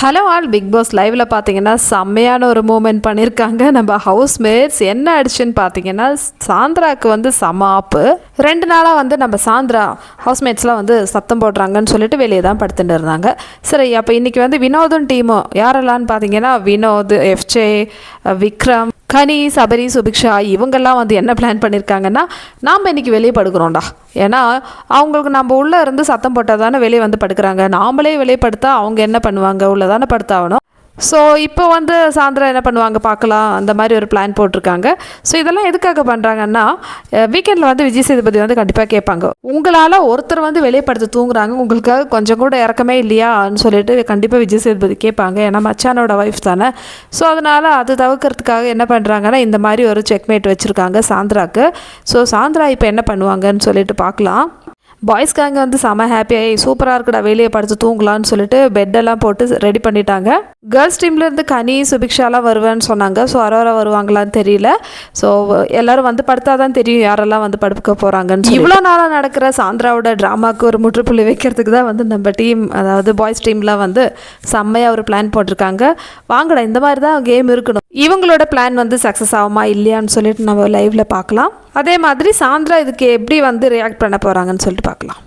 Hello all big pass லைவில் பார்த்தீங்கன்னா செம்மையான ஒரு மூமெண்ட் பண்ணியிருக்காங்க நம்ம ஹவுஸ்மேட்ஸ் என்ன ஆயிடுச்சுன்னு பார்த்தீங்கன்னா சாந்திராவுக்கு வந்து செம ஆப்பு. ரெண்டு நாளாக வந்து நம்ம சாந்திரா ஹவுஸ்மேட்ஸ்லாம் வந்து சத்தம் போடுறாங்கன்னு சொல்லிட்டு வெளியே தான் படுத்துட்டு இருந்தாங்க. சரி அப்போ இன்றைக்கி வந்து வினோதும் டீமும் யாரெல்லாம்னு பார்த்தீங்கன்னா வினோத் எஃப்ஜே விக்ரம் கனி சபரி சுபிக்ஷா இவங்கெல்லாம் வந்து என்ன பிளான் பண்ணியிருக்காங்கன்னா நாம் இன்னைக்கு வெளியே படுக்கிறோம்டா. ஏன்னா அவங்களுக்கு நம்ம உள்ளே இருந்து சத்தம் போட்டால் தானே வெளியே வந்து படுக்கிறாங்க. நாமளே வெளியே படுத்தா அவங்க என்ன பண்ணுவாங்க? உள்ளே தானே படுத்தாகணும். ஸோ இப்போ வந்து சாயந்தரம் என்ன பண்ணுவாங்க பார்க்கலாம். அந்த மாதிரி ஒரு பிளான் போட்டிருக்காங்க. ஸோ இதெல்லாம் எதுக்காக பண்ணுறாங்கன்னா வீக்கெண்டில் வந்து விஜய் சேதுபதி வந்து கண்டிப்பாக கேட்பாங்க. உங்களால் ஒருத்தர் வந்து வெளியே படுத்து தூங்குறாங்க. உங்களுக்காக கொஞ்சம் கூட இறக்கமே இல்லையான்னு சொல்லிட்டு கண்டிப்பாக விஜய் சேதுபதி கேட்பாங்க. ஏன்னா மச்சானோட ஒய்ஃப் தானே. ஸோ அதனால் அது தவிர்க்கறதுக்காக என்ன பண்ணுறாங்கன்னா இந்த மாதிரி ஒரு செக்மேட் வச்சுருக்காங்க சாந்திராக்கு. ஸோ சாந்திரா இப்போ என்ன பண்ணுவாங்கன்னு சொல்லிட்டு பார்க்கலாம். பாய்ஸ் கேங் வந்து செம ஹாப்பியாகி சூப்பராக இருக்குடா வெளியே படுத்து தூங்கலான்னு சொல்லிட்டு பெட்டெல்லாம் போட்டு ரெடி பண்ணிட்டாங்க. கேர்ள்ஸ் டீம்லேருந்து கனி சுபிக்ஷாலாம் வருவேன்னு சொன்னாங்க. ஸோ அரோரா வருவாங்களான்னு தெரியல. ஸோ எல்லாரும் வந்து படுத்தா தான் தெரியும் யாரெல்லாம் வந்து படுக்க போகிறாங்கன்னு இவ்வளோ நாளாக நடக்கிற சாந்திராவோட ட்ராமாவுக்கு ஒரு முற்றுப்புள்ளி வைக்கிறதுக்கு தான் வந்து நம்ம டீம் அதாவது பாய்ஸ் டீம்லாம் வந்து செம்மையாக ஒரு பிளான் போட்டிருக்காங்க. வாங்கடா இந்த மாதிரி தான் கேம் இருக்கணும். இவங்களோட பிளான் வந்து சக்ஸஸ் ஆகுமா இல்லையான்னு சொல்லிட்டு நம்ம லைவ்ல பார்க்கலாம். அதே மாதிரி சாந்திரா இதுக்கு எப்படி வந்து ரியாக்ட் பண்ண போகிறாங்கன்னு சொல்லிட்டு பார்க்கலாம்.